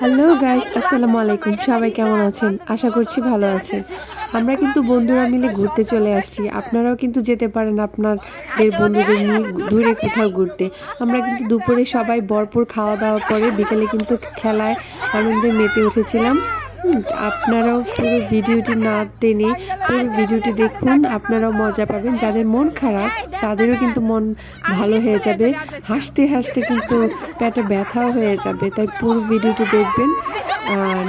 Hello guys আসসালামু আলাইকুম সবাই কেমন আছেন? আশা করছি ভালো আছেন। আমরা কিন্তু বন্ধুরা মিলে ঘুরতে চলে আসছি। আপনারাও কিন্তু যেতে পারেন আপনাদের বন্ধুদের নিয়ে দূরে কোথাও ঘুরতে। আমরা কিন্তু দুপুরে সবাই বরপুর খাওয়া দাওয়া করে বিকেলে কিন্তু খেলায় আনন্দে মেতে উঠেছিলাম। আপনারাও পুরো ভিডিওটি না টেনে পুরো ভিডিওটি দেখুন আপনারাও মজা পাবেন। যাদের মন খারাপ তাদেরও কিন্তু মন ভালো হয়ে যাবে। হাসতে হাসতে কিন্তু পেটে ব্যথাও হয়ে যাবে তাই পুরো ভিডিওটি দেখবেন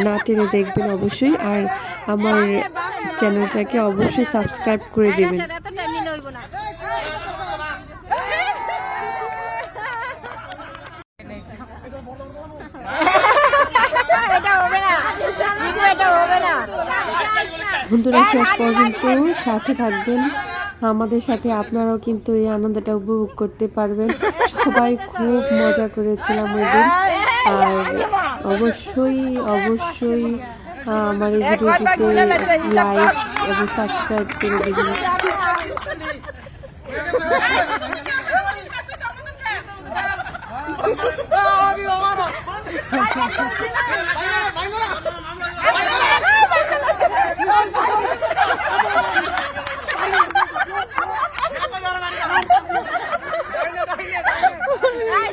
না টেনে দেখবেন অবশ্যই। আর আমার চ্যানেলটাকে অবশ্যই সাবস্ক্রাইব করে দেবেন এত টাইম নিলে হইব না এটা হবে না ভিডিও এটা হবে না বন্ধুরা শেষ পর্যন্ত সাথে থাকবেন আমাদের সাথে আপনারাও কিন্তু এই আনন্দটা উপভোগ করতে পারবেন সবাই খুব মজা করেছিলাম ওই দিন আর অবশ্যই অবশ্যই আমার এই ভিডিওটিতে লাইক এবং সাবস্ক্রাইব করে দেবেন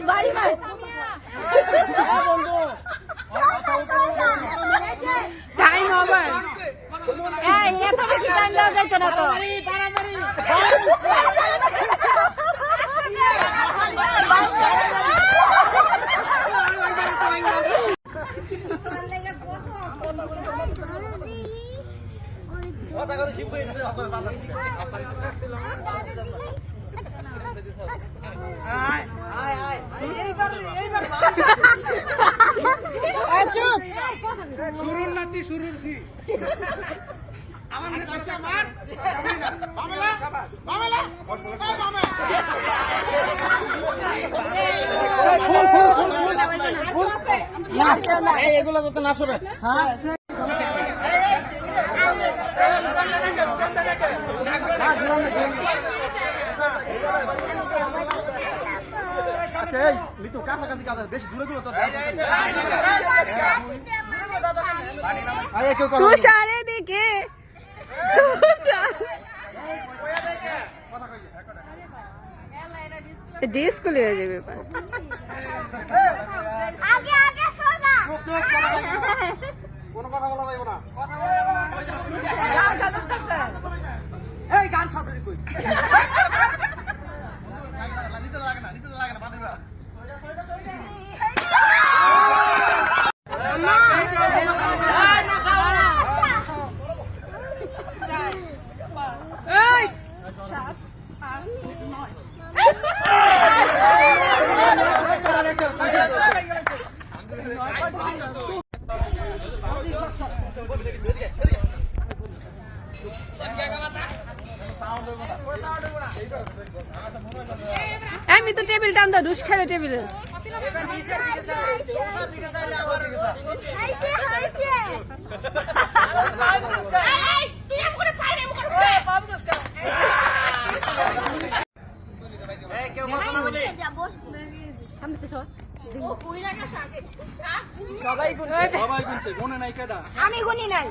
বাড়ি মার টাইম হবে এই এত বেশি টাইম দেওয়া যাইতো না তো। শুরুর নাতি শুরুর কি? আমার মনে আমার মামলা মামলা মামলা এগুলো যত না আচ্ছা এই কাছাকাছি বেশি দূরে দূরে তো। তুষারে দেখে ডিসকুলি হয়ে যাবে এবার। চুপ কথা বলো। কোনো কথা বলা যাবে না এই গান ছাত্রী কই নিচে লাগে না নিচে লাগে না বাদে বা আমি তো টেবিল টান দাও ডুস খেলে টেবিলে। সবাই গুনছে। মনে নাই কেডা? আমি গুনি নাই।